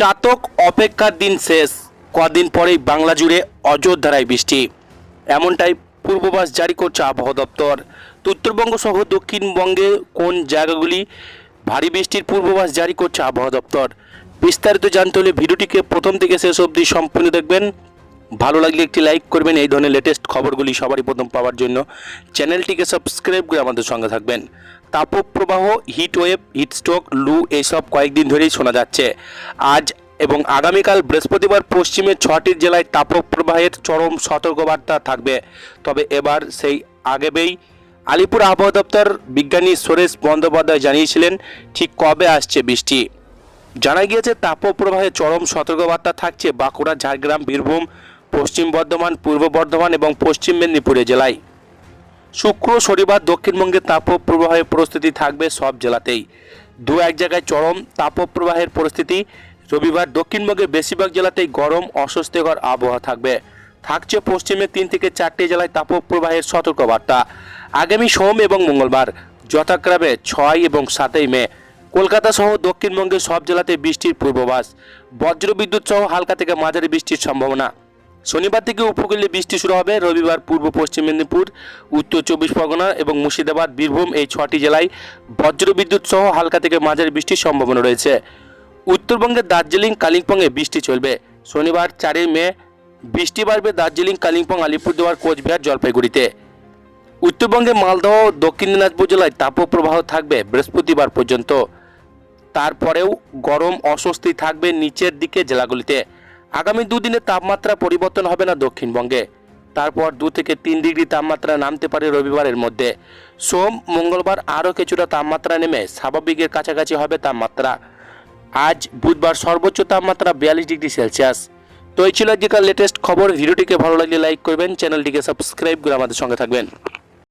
চাতক অপেক্ষার দিন শেষ। কদিন পরেই বাংলা জুড়ে অযোধ্যারায় বৃষ্টি। এমনটাই পূর্বাভাস জারি করছে আবহাওয়া দপ্তর। উত্তরবঙ্গ সহ দক্ষিণবঙ্গে কোন জায়গাগুলি ভারী বৃষ্টির পূর্বাভাস জারি করছে আবহাওয়া দপ্তর? বিস্তারিত জানতে হলে ভিডিওটিকে প্রথম থেকে শেষ অবধি সম্পূর্ণ দেখবেন। ভালো লাগলে একটি লাইক করবেন, এই ধরনের লেটেস্ট খবরগুলি সবারই প্রথম পাওয়ার জন্য। চ্যানেলটিকে সাবস্ক্রাইব করে আমাদের সঙ্গে থাকবেন। তাপপ্রবাহ হিট ওয়েভ হিটস্ট্রোক লু এইসব কয়েকদিন ধরেই শোনা যাচ্ছে। আজ এবং আগামীকাল বৃহস্পতিবার পশ্চিমের ছটি জেলায় তাপপ্রবাহের চরম সতর্কবার্তা থাকবে। তবে এবার সেই আগেবেই আলিপুর আবহাওয়া দপ্তর বিজ্ঞানী সুরেশ বন্দ্যোপাধ্যায় জানিয়েছিলেন, ঠিক কবে আসছে বৃষ্টি? জানা গিয়েছে, তাপপ্রবাহে চরম সতর্কবার্তা থাকছে বাঁকুড়া, ঝাড়গ্রাম, বীরভূম, পশ্চিম বর্ধমান, পূর্ব বর্ধমান এবং পশ্চিম মেদিনীপুরে জেলায়। শুক্র, শনিবার দক্ষিণবঙ্গে তাপপ্রবাহের পরিস্থিতি থাকবে সব জেলাতেই। দু এক জায়গায় চরম তাপপ্রবাহের পরিস্থিতি। রবিবার দক্ষিণবঙ্গের বেশিরভাগ জেলাতেই গরম, অস্বস্তিকর আবহাওয়া থাকবে। থাকছে পশ্চিমে তিন থেকে চারটি জেলায় তাপপ্রবাহের সতর্কবার্তা। আগামী সোম এবং মঙ্গলবার, যথাক্রমে ছয় এবং সাতই মে। কলকাতা সহ দক্ষিণবঙ্গের সব জেলাতে বৃষ্টির পূর্বাভাস। বজ্রবিদ্যুৎ সহ হালকা থেকে মাঝারি বৃষ্টির সম্ভাবনা। শনিবার থেকে উপকূলে বৃষ্টি শুরু হবে। রবিবার পূর্ব পশ্চিম মেদিনীপুর, উত্তর চব্বিশ পরগনা এবং মুর্শিদাবাদ, বীরভূম এই ছটি জেলায় বজ্রবিদ্যুৎ সহ হালকা থেকে মাঝারি বৃষ্টির সম্ভাবনা রয়েছে। উত্তরবঙ্গের দার্জিলিং, কালিম্পংয়ে বৃষ্টি চলবে। শনিবার চারই মে, বৃষ্টি বাড়বে দার্জিলিং, কালিম্পং, আলিপুরদুয়ার, কোচবিহার, জলপাইগুড়িতে। উত্তরবঙ্গে মালদহ দক্ষিণ দিনাজপুর জেলায় তাপপ্রবাহ থাকবে বৃহস্পতিবার পর্যন্ত। তারপরেও গরম অস্বস্তি থাকবে নিচের দিকে জেলাগুলিতে। আগামী দুদিনে তাপমাত্রা পরিবর্তন হবে না দক্ষিণবঙ্গে। তারপর দু থেকে তিন ডিগ্রি তাপমাত্রা নামতে পারে রবিবারের মধ্যে। সোম, মঙ্গলবার আরও কিছুটা তাপমাত্রা নেমে স্বাভাবিকের কাছাকাছি হবে তাপমাত্রা। আজ বুধবার সর্বোচ্চ তাপমাত্রা বিয়াল্লিশ ডিগ্রি সেলসিয়াস। তো এই ছিল আজকের লেটেস্ট খবর। ভিডিওটিকে ভালো লাগলে লাইক করবেন, চ্যানেলটিকে সাবস্ক্রাইব করে আমাদের সঙ্গে থাকবেন।